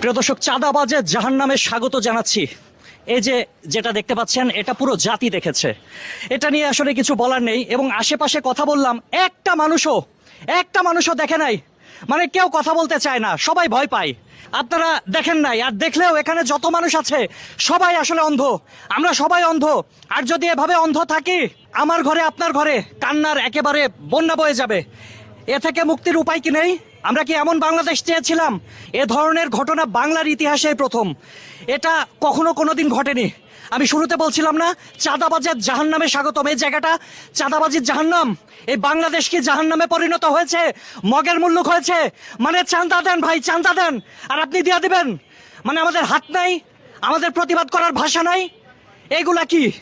প্রিয় দর্শক, চাঁদাবাজে জাহান নামে স্বাগত জানাচ্ছি। এই যে যেটা দেখতে পাচ্ছেন, এটা পুরো জাতি দেখেছে। এটা নিয়ে আসলে কিছু বলার নেই এবং আশেপাশে কথা বললাম, একটা মানুষও একটা মানুষও দেখে নাই। মানে কেউ কথা বলতে চায় না, সবাই ভয় পায়। আপনারা দেখেন নাই, আর দেখলেও এখানে যত মানুষ আছে, সবাই আসলে অন্ধ। আমরা সবাই অন্ধ। আর যদি এভাবে অন্ধ থাকি, আমার ঘরে, আপনার ঘরে, কান্নার একেবারে বন্যা বয়ে যাবে। এ থেকে মুক্তির উপায় কি নেই? আমরা কি এমন বাংলাদেশ চেয়েছিলাম? এ ধরনের ঘটনা বাংলার ইতিহাসে প্রথম। এটা কখনো কোনো দিন ঘটেনি। আমি শুরুতে বলছিলাম না, চাঁদাবাজের জাহান নামে স্বাগতম। এই জায়গাটা চাঁদাবাজির জাহান্নাম। এই বাংলাদেশ কি জাহান নামে পরিণত হয়েছে? মগের মুল্লুক হয়েছে? মানে চান্দা দেন ভাই চান্দা দেন। আর আপনি দিয়া দিবেন। মানে আমাদের হাত নাই, আমাদের প্রতিবাদ করার ভাষা নাই। এগুলা কি?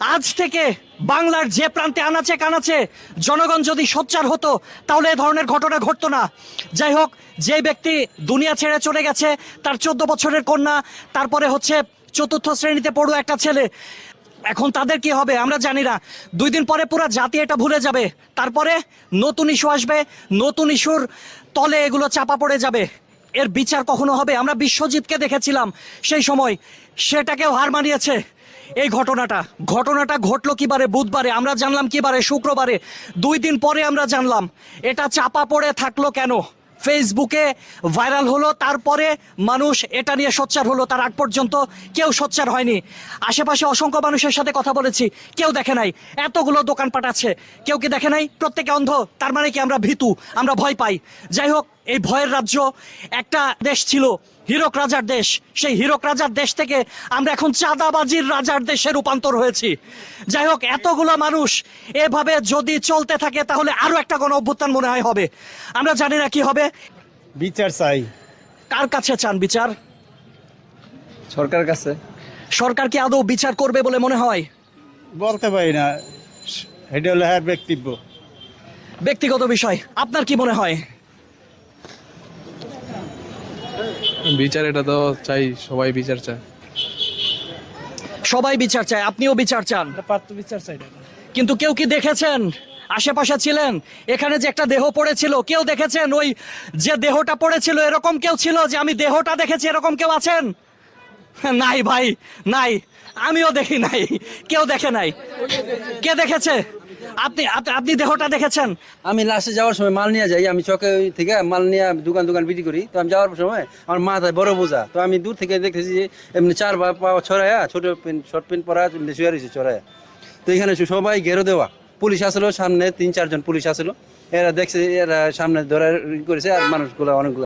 আজ থেকে বাংলার যে প্রান্তে আনাচে কানাচে জনগণ যদি সোচ্চার হতো, তাহলে এ ধরনের ঘটনা ঘটতো না। যাই হোক যে ব্যক্তি দুনিয়া ছেড়ে চলে গেছে, তার চোদ্দ বছরের কন্যা, তারপরে হচ্ছে চতুর্থ শ্রেণীতে পড়ু একটা ছেলে। এখন তাদের কি হবে, আমরা জানি না। দুই দিন পরে পুরো জাতি এটা ভুলে যাবে। তারপরে নতুন ইস্যু আসবে, নতুন ইস্যুর তলে এগুলো চাপা পড়ে যাবে। এর বিচার কখনো হবে? আমরা বিশ্বজিৎকে দেখেছিলাম সেই সময়। সেটাকেও হার মানিয়েছে। এই ঘটনাটা ঘটনাটা ঘটলো কিবারে বুধবারে, আমরা জানলাম কিবারে শুক্রবারে, দুই দিন পরে আমরা জানলাম, এটা চাপা পড়ে থাকল কেন? ফেসবুকে ভাইরাল হলো, তারপরে মানুষ এটা নিয়ে সোচ্চার হলো, তার আগ পর্যন্ত কেউ সোচ্চার হয়নি। আশেপাশে অসংখ্য মানুষের সাথে কথা বলেছি, কেউ দেখে নাই। এতগুলো দোকানপাট আছে, কেউ কি দেখে নাই? প্রত্যেকে অন্ধ, তার মানে কি আমরা ভীতু, আমরা ভয় পাই। যাই হোক এই ভয়ের রাজ্য একটা দেশ ছিল হীরক রাজার দেশ। সেই হীরক রাজার দেশ থেকে আমরা এখন চাঁদাবাজির রাজার দেশে রূপান্তর হয়েছি। যাই হোক এতগুলো মানুষ এভাবে যদি চলতে থাকে তাহলে আরও একটা গণ অভ্যুত্থান মনে হয় হবে। আমরা জানি না কি হবে। বিচার চাই। কার কাছে চান বিচার? সরকার কাছে। সরকার কি আদৌ বিচার করবে বলে মনে হয়? বলতে পারি না। এটা হলো হ্যাঁ ব্যক্তিব্য ব্যক্তিগত বিষয়। আপনার কি মনে হয়? বিচার এটা তো চাই সবাই বিচার চায়। সবাই বিচার চায় আপনিও বিচার চান। পাত্র বিচার চাই কিন্তু কেউ কি দেখেছেন? আশেপাশে ছিলেন? এখানে যে একটা দেহ পড়েছিল কেউ দেখেছেন? ওই যে দেহটা পড়েছিল এরকম কেউ ছিল যে আমি দেহটা দেখেছি এরকম কেউ আছেন? নাই ভাই নাই। আমিও দেখি নাই কেউ দেখে নাই। কে দেখেছে? আপনি আপ- আপনি দেহটা দেখেছেন? আমি লাস্টে যাওয়ার সময় মাল নিয়ে যাই, আমি চকে থেকে মাল নিয়ে দোকান দোকান বিক্রি করি। তো আমি যাওয়ার সময় আমার মাথায় বড় বোঝা। তো আমি দূর থেকে দেখতেছি যে এমনি চার বা পা ছড়ায়া, ছোট প্যান্ট শর্ট প্যান্ট পরা এমনি শুয়ে রয়েছে, ছড়ায়া। তো এখানে সবাই ঘেরো দেওয়া। পুলিশ আসলো, সামনে তিন, চারজন পুলিশ আসলো। এরা দেখছে, এরা সামনে ধরে করেছে, আর মানুষগুলো, অনেকগুলো।